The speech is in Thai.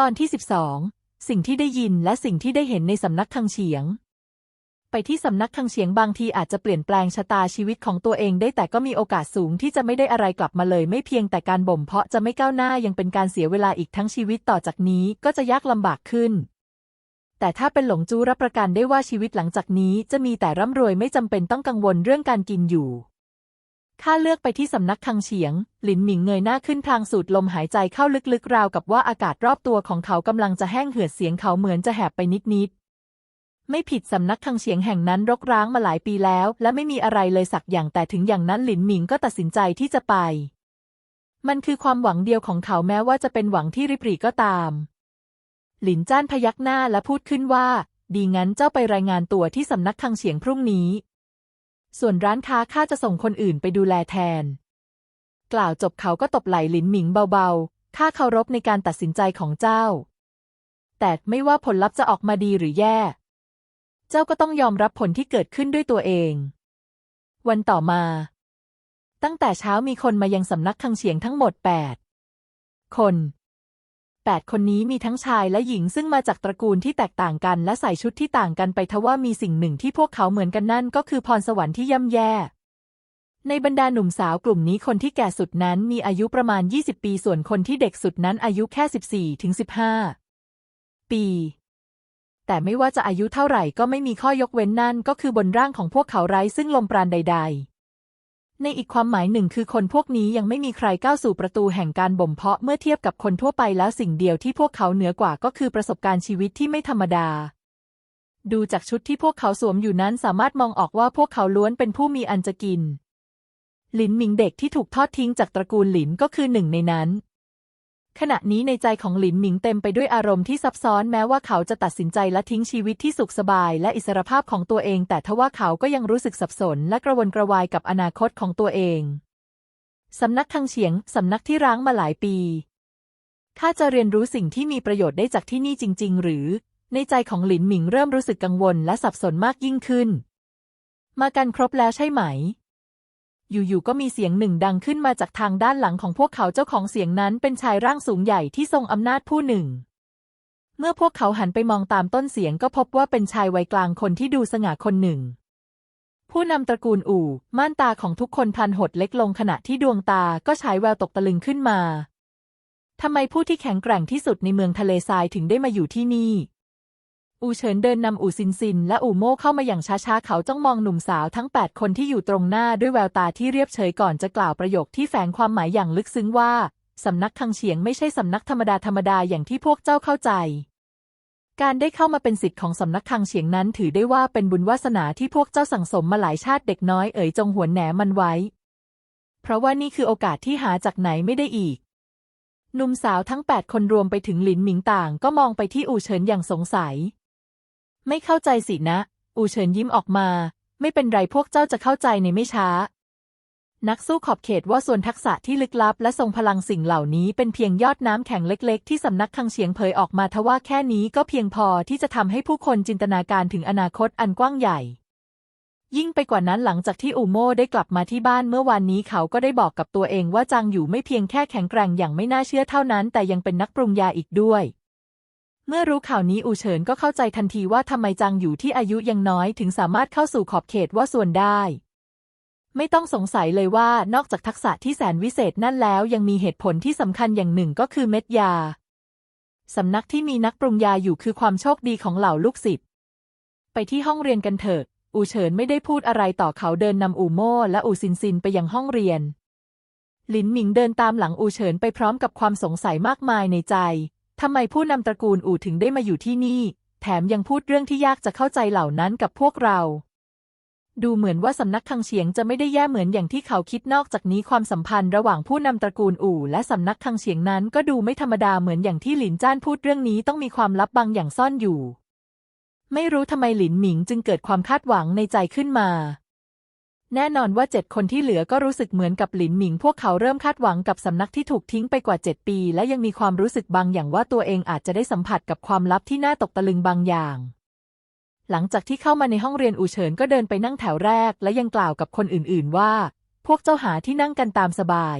ตอนที่ 12 สิ่งที่ได้ยินและสิ่งที่ได้เห็นในสำนักคังเฉียง ไปที่สำนักคังเฉียงบางทีอาจจะเปลี่ยนแปลงชะตาชีวิตของตัวเองได้แต่ก็มีโอกาสสูงที่จะไม่ได้อะไรกลับมาเลย ไม่เพียงแต่การบ่มเพาะจะไม่ก้าวหน้ายังเป็นการเสียเวลาอีกทั้งชีวิตต่อจากนี้ก็จะยากลำบากขึ้น แต่ถ้าเป็นหลงจู้รับประกันได้ว่าชีวิตหลังจากนี้จะมีแต่ร่ำรวยไม่จำเป็นต้องกังวลเรื่องการกินอยู่ ข้าเลือกไปที่สำนักคังเฉียง หลินหมิงเงยหน้าขึ้นพลางสูดลมหายใจเข้าลึกๆราวกับว่าอากาศรอบตัวของเขากำลังจะแห้งเหือดเสียงเขาเหมือนจะแหบไปนิดๆ ไม่ผิดสำนักคังเฉียงแห่งนั้นรกร้างมาหลายปีแล้ว และไม่มีอะไรเลยสักอย่างแต่ถึงอย่างนั้นหลินหมิงก็ตัดสินใจที่จะไป มันคือความหวังเดียวของเขาแม้ว่าจะเป็นหวังที่ริบหรี่ก็ตาม หลินจ้านพยักหน้าและพูดขึ้นว่า ดีงั้นเจ้าไปรายงานตัวที่สำนักคังเฉียงพรุ่งนี้ ส่วนร้านค้าข้าจะส่งคนอื่นไปดูแลแทน กล่าวจบเขาก็ตบไหล่หลินหมิงเบาๆ ข้าเคารพในการตัดสินใจของเจ้า แต่ไม่ว่าผลลัพธ์จะออกมาดีหรือแย่ เจ้าก็ต้องยอมรับผลที่เกิดขึ้นด้วยตัวเอง วันต่อมา ตั้งแต่เช้ามีคนมายังสำนักคังเฉียงทั้งหมดแปดคน แปดคนนี้มีทั้งชายและหญิงซึ่งมาจากตระกูลที่แตกต่างกันและใส่ชุดที่ต่างกันไปทว่ามีสิ่งหนึ่งที่พวกเขาเหมือนกันนั่นก็คือพรสวรรค์ที่ย่ำแย่ ในบรรดาหนุ่มสาวกลุ่มนี้คนที่แก่สุดนั้นมีอายุประมาณ 20 ปีส่วนคนที่เด็กสุดนั้นอายุแค่ 14ถึง15 ปี แต่ไม่ว่าจะอายุเท่าไหร่ก็ไม่มีข้อยกเว้นนั่นก็คือบนร่างของพวกเขาไร้ซึ่งลมปราณใด ๆ ในอีกความหมายหนึ่งคือคนพวกนี้ยังไม่มีใครก้าวสู่ประตูแห่งการบ่มเพาะเมื่อเทียบกับคนทั่วไปแล้วสิ่งเดียวที่พวกเขาเหนือกว่าก็คือประสบการณ์ชีวิตที่ไม่ธรรมดา ดูจากชุดที่พวกเขาสวมอยู่นั้นสามารถมองออกว่าพวกเขาล้วนเป็นผู้มีอันจะกิน หลินหมิงเด็กที่ถูกทอดทิ้งจากตระกูลหลินก็คือหนึ่งในนั้น ขณะนี้ในใจของหลินหมิงเต็มไปด้วยอารมณ์ที่ซับซ้อนแม้ว่าเขาจะตัดสินใจละทิ้งชีวิตที่สุขสบาย และอิสรภาพของตัวเอง แต่ทว่าเขาก็ยังรู้สึกสับสน และกระวนกระวายกับอนาคตของตัวเอง สำนักคังเฉียง สำนักที่ร้างมาหลายปีข้าจะเรียนรู้สิ่งที่มีประโยชน์ได้จากที่นี่จริง ๆ หรือ ในใจของหลินหมิงเริ่มรู้สึกกังวลและสับสนมากยิ่งขึ้น มากันครบแล้วใช่ไหม อยู่ๆก็มีเสียงหนึ่งดังขึ้นมาจากทางด้านหลังของพวกเขาเจ้าของเสียงนั้นเป็นชายร่างสูงใหญ่ที่ทรงอำนาจผู้หนึ่ง เมื่อพวกเขาหันไปมองตามต้นเสียงก็พบว่าเป็นชายวัยกลางคนที่ดูสง่าคนหนึ่ง ผู้นำตระกูลอู่ ม่านตาของทุกคนพลันหดเล็กลงขณะที่ดวงตาก็ฉายแววตกตะลึงขึ้นมาทำไมผู้ที่แข็งแกร่งที่สุดในเมืองทะเลทรายถึงได้มาอยู่ที่นี่ อูเฉินเดินนำอูซินซิน และอูโม่เข้ามาอย่างช้าๆ เขาจ้องมองหนุ่มสาวทั้ง 8 คนที่อยู่ตรงหน้าด้วยแววตาที่เรียบเฉยก่อนจะกล่าวประโยคที่แฝงความหมายอย่างลึกซึ้งว่า สำนักคังเฉียงไม่ใช่สำนักธรรมดาธรรมดาอย่างที่พวกเจ้าเข้าใจ การได้เข้ามาเป็นสิทธิ์ของสำนักคังเฉียงนั้นถือได้ว่าเป็นบุญวาสนาที่พวกเจ้าสั่งสมมาหลายชาติเด็กน้อยเอ๋ยจงหวนแหนมันไว้ เพราะว่านี่คือโอกาสที่หาจากไหนไม่ได้อีกหนุ่มสาวทั้งแปดคนรวมไปถึงหลินหมิงต่างก็มองไปที่อูเฉินอย่างสงสัย ไม่เข้าใจสินะ อูเฉินยิ้มออกมา ไม่เป็นไรพวกเจ้าจะเข้าใจในไม่ช้า นักสู้ขอบเขตว่าส่วนทักษะที่ลึกลับ และทรงพลังสิ่งเหล่านี้เป็นเพียงยอดน้ำแข็งเล็ก ๆ ที่สำนักคังเฉียงเผยออกมาทว่าแค่นี้ก็เพียงพอที่จะทำให้ผู้คนจินตนาการถึงอนาคตอันกว้างใหญ่ยิ่งไปกว่านั้นหลังจากที่อูโม่ได้กลับมาที่บ้านเมื่อวานนี้เขาก็ได้บอกกับตัวเองว่าจางอยู่ไม่เพียงแค่แข็งแกร่งอย่างไม่น่าเชื่อเท่านั้น แต่ยังเป็นนักปรุงยาอีกด้วย เมื่อรู้ข่าวนี้อูเฉินก็เข้าใจทันทีว่าทำไมจางอยู่ที่อายุยังน้อยถึงสามารถเข้าสู่ขอบเขตว่าส่วนได้ ไม่ต้องสงสัยเลยว่านอกจากทักษะที่แสนวิเศษนั่นแล้วยังมีเหตุผลที่สำคัญอย่างหนึ่งก็คือเม็ดยาสำนักที่มีนักปรุงยาอยู่คือความโชคดีของเหล่าลูกศิษย์ไปที่ห้องเรียนกันเถิดอูเฉินไม่ได้พูดอะไรต่อเขาเดินนำอูโม่และอูซินซินไปยังห้องเรียน หลินหมิงเดินตามหลังอูเฉินไปพร้อมกับความสงสัยมากมายในใจ ทำไมผู้นำตระกูลอู่ถึงได้มาอยู่ที่นี่ แถมยังพูดเรื่องที่ยากจะเข้าใจเหล่านั้นกับพวกเรา ดูเหมือนว่าสำนักคังเฉียงจะไม่ได้แย่เหมือนอย่างที่เขาคิดนอกจากนี้ความสัมพันธ์ระหว่างผู้นำตระกูลอู่และสำนักคังเฉียงนั้นก็ดูไม่ธรรมดาเหมือนอย่างที่หลินจ้านพูดเรื่องนี้ต้องมีความลับบางอย่างซ่อนอยู่ ไม่รู้ทำไมหลินหมิงจึงเกิดความคาดหวังในใจขึ้นมา แน่นอนว่าเจ็ดคนที่เหลือก็รู้สึกเหมือนกับหลินหมิง พวกเขาเริ่มคาดหวังกับสำนักที่ถูกทิ้งไปกว่าเจ็ดปี และยังมีความรู้สึกบางอย่างว่าตัวเองอาจจะได้สัมผัสกับความลับที่น่าตกตะลึงบางอย่าง หลังจากที่เข้ามาในห้องเรียนอูเฉินก็เดินไปนั่งแถวแรก และยังกล่าวกับคนอื่น ๆ ว่า พวกเจ้าหาที่นั่งกันตามสบาย